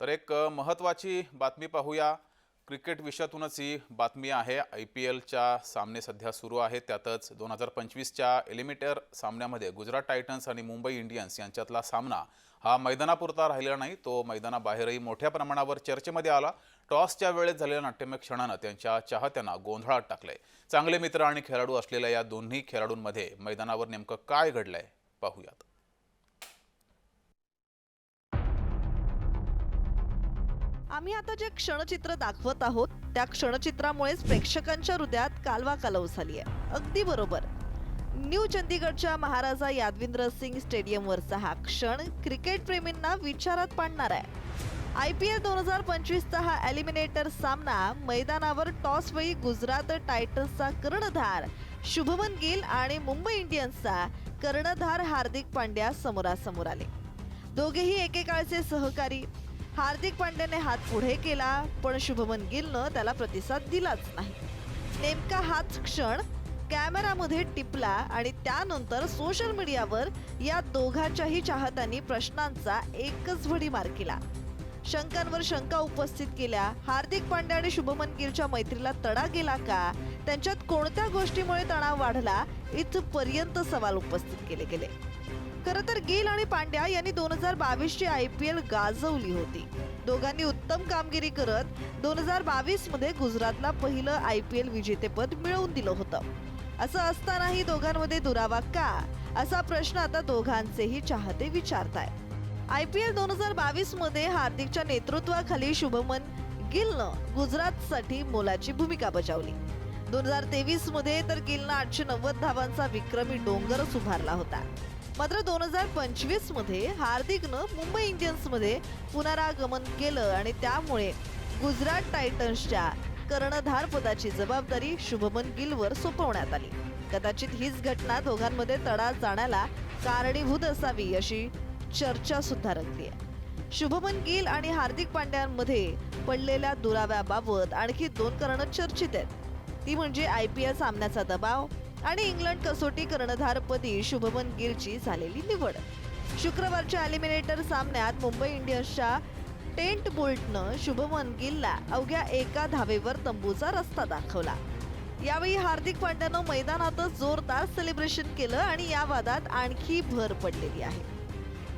तर एक महत्त्वाची बातमी पाहूया. क्रिकेट विषयातूनच ही बातमी आहे. आय पी एलच्या सामने सध्या सुरू आहेत. त्यातच दोन हजार पंचवीसच्या एलिमिटर सामन्यामध्ये गुजरात टायटन्स आणि मुंबई इंडियन्स यांच्यातला सामना हा मैदानापुरता राहिला नाही. तो मैदानाबाहेरही मोठ्या प्रमाणावर चर्चेमध्ये आला. टॉसच्या वेळेत झालेल्या नाट्यमय क्षणानं त्यांच्या चाहत्यांना गोंधळात टाकलंय. चांगले मित्र आणि खेळाडू असलेल्या या दोन्ही खेळाडूंमध्ये मैदानावर नेमकं काय घडलंय पाहूयात. आम्ही आता जे क्षणचित्र दाखवत आहोत त्या क्षणचित्रामुळेच प्रेक्षकांच्या हृदयात कालवा कालव झाली आहे अगदी बरोबर. न्यू चंदीगडच्या महाराजा यादविंद्र सिंग स्टेडियमवरचा हा क्षण क्रिकेट प्रेमींना विचारात पाडणार आहे. आय पी एल दोन हजार पंचवीसचा हा एलिमिनेटर सामना मैदानावर टॉस वेळी गुजरात टायटन्सचा कर्णधार शुभमन गिल आणि मुंबई इंडियन्सचा कर्णधार हार्दिक पांड्या समोरासमोर आले. दोघेही एकेकाळचे सहकारी हार्दिक पांड्याने हात पुढे केला पण शुभमन गिलनं त्याला प्रतिसाद दिलाच नाही. नेमका हाच क्षण कॅमेरामध्ये टिपला आणि त्यानंतर सोशल मीडियावर या दोघांच्याही चाहत्यांनी प्रश्नांचा एकच भडीमार केला. शंकांवर शंका उपस्थित केल्या. हार्दिक पांड्या आणि शुभमन गिलच्या मैत्रीला तडा गेला का? त्यांच्यात कोणत्या गोष्टीमुळे तणाव वाढला? इथपर्यंत सवाल उपस्थित केले गेले. खरं तर गिल आणि पांड्या यांनी दोन हजार बावीसची आय पी एल गाजवली होती. दोघांनी उत्तम कामगिरी करत दोन हजार बावीसमध्ये गुजरातला पहिलं आय पी एल विजेतेपद मिळवून दिलं होतं. असं असतानाही दोघांमध्ये दुरावा का? असा प्रश्न आता दोघांचेही चाहते विचारताय आय पी एल दोन हजार बावीसमध्ये हार्दिकच्या नेतृत्वाखाली शुभमन गिलनं गुजरातसाठी मोलाची भूमिका बजावली. दोन हजार तेवीसमध्ये तर गिलनं आठशे नव्वद धावांचा विक्रमी डोंगरच उभारला होता. मात्र दोन हजार पंचवीसमध्ये हार्दिकनं मुंबई इंडियन्समध्ये पुनरागमन केलं आणि त्यामुळे गुजरात टायटन्सच्या कर्णधार पदाची जबाबदारी शुभमन गिलवर सोपवण्यात आली. कदाचित हीच घटना दोघांमध्ये तडा जाण्याला कारणीभूत असावी अशी चर्चा सुद्धा रंगली आहे. शुभमन गिल आणि हार्दिक पांड्यांमध्ये पडलेल्या दुराव्याबाबत आणखी दोन कारणं चर्चित आहेत. ती म्हणजे आय पी एल सामन्याचा दबाव आणि इंग्लंड कसोटी कर्णधारपदी शुभमन गिलची झालेली निवड. शुक्रवारच्या एलिमिनेटर सामन्यात मुंबई इंडियन्सच्या टेंट बोल्टनं शुभमन गिलला अवघ्या एका धावेवर तंबूचा रस्ता दाखवला. यावेळी हार्दिक पांड्यानं मैदानातच जोरदार सेलिब्रेशन केलं आणि या वादात आणखी भर पडलेली आहे.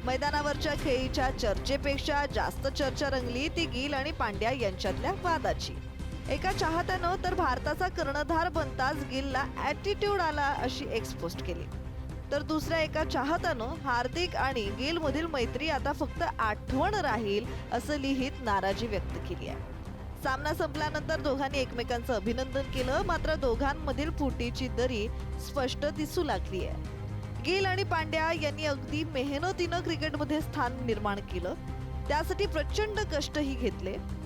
मैदानावरच्या खेळीच्या चर्चेपेक्षा जास्त चर्चा रंगली ती गिल आणि पांड्या यांच्यातल्या वादाची. एका चाहत्यानं तर भारताचा कर्णधार बनताच गिलला ॲटिट्यूड आला अशी एक्सपोस्ट केली. तर दुसऱ्या एका चाहत्यानं हार्दिक आणि गिलमधील मैत्री आता फक्त आठवण राहील असं लिहित नाराजी व्यक्त केली आहे. सामना संपल्यानंतर दोघांनी एकमेकांचं अभिनंदन केलं मात्र दोघांमधील फुटीची दरी स्पष्ट दिसू लागली आहे. गिल आणि पांड्या यांनी अगदी मेहनतीनं क्रिकेटमध्ये स्थान निर्माण केलं. त्यासाठी प्रचंड कष्टही घेतले.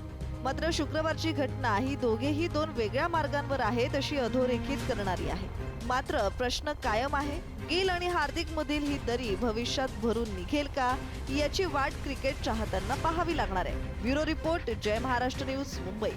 मात्र शुक्रवारची घटना ही दोघेही दोन वेगळ्या मार्गांवर आहेत अशी अधोरेखित करणारी आहे. मात्र प्रश्न कायम आहे गिल आणि हार्दिक मधील ही दरी भविष्यात भरून निघेल का याची वाट क्रिकेट चाहत्यांना पाहावी लागणार आहे. Bureau report Jai Maharashtra news Mumbai.